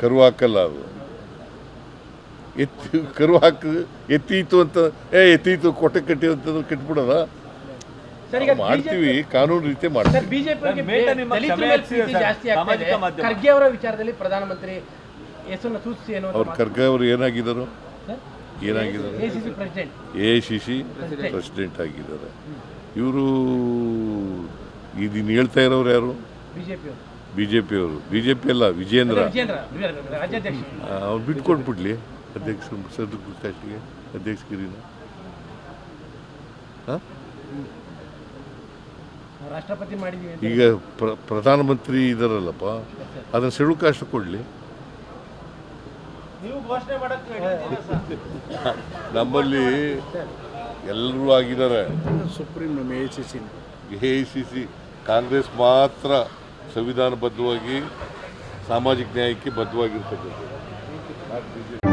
ಕರು ಹಾಕಲ್ಲ ಅದು. ಎತ್ತಿ ಕರು ಹಾಕ ಎತ್ತೀತು ಅಂತ ಏ ಎತ್ತೀತು ಕೊಟ್ಟೆ ಕಟ್ಟಿ ಅಂತ ಕಟ್ಬಿಡೋದ? ಸರ್ ಈಗ ಮಾಡ್ತೀವಿ ಕಾನೂನು ರೀತಿ ಸರ್ ಮಾಡ್ತೀವಿ ಖರ್ಗೆ ಅವರ ವಿಚಾರದಲ್ಲಿ ಪ್ರಧಾನಮಂತ್ರಿ ಹೆಸರನ್ನು ಸೂಚಿಸಿ ಅನ್ನೋ ಅವ್ರು ಖರ್ಗೆ ಅವರು ಏನಾಗಿದ್ದಾರೆ? ಏನಾಗಿದ್ದಾರೆ? A C C president. ಆಗಿದ್ದಾರೆ. ಇವರು ಇದನ್ನು ಹೇಳ್ತಾ ಇರೋರು ಯಾರು? ಬಿಜೆಪಿ ಬಿ ಜೆ ಪಿಯವರು ಬಿ ಜೆ ಪಿ ಅಲ್ಲ ವಿಜೇಂದ್ರ ಅವ್ರು ಬಿಟ್ಕೊಟ್ಬಿಡ್ಲಿ ಅಧ್ಯಕ್ಷ ಸದ್ದು ಕಾಸ್ಟಿಗೆ ಅಧ್ಯಕ್ಷಗಿರಿನ ಹಾಂ? ರಾಷ್ಟ್ರಪತಿ ಮಾಡಿದೀವಿ ಈಗ ಪ್ರ ಪ್ರಧಾನಮಂತ್ರಿ ಇದಾರಲ್ಲಪ್ಪ ಅದನ್ನು ಕಾಸ್ಟ್ ಕೊಡಲಿ. ನೀವು ಘೋಷಣೆ ಮಾಡಕ್ಕೆ ನಮ್ಮಲ್ಲಿ ಎಲ್ಲರೂ ಆಗಿದ್ದಾರೆ. Supreme A C C A C C Congress ಮಾತ್ರ. ಸಂವಿಧಾನಬದ್ಧವಾಗಿ ಸಾಮಾಜಿಕ ನ್ಯಾಯಕ್ಕೆ ಬದ್ಧವಾಗಿರ್ತಕ್ಕಂಥದ್ದು.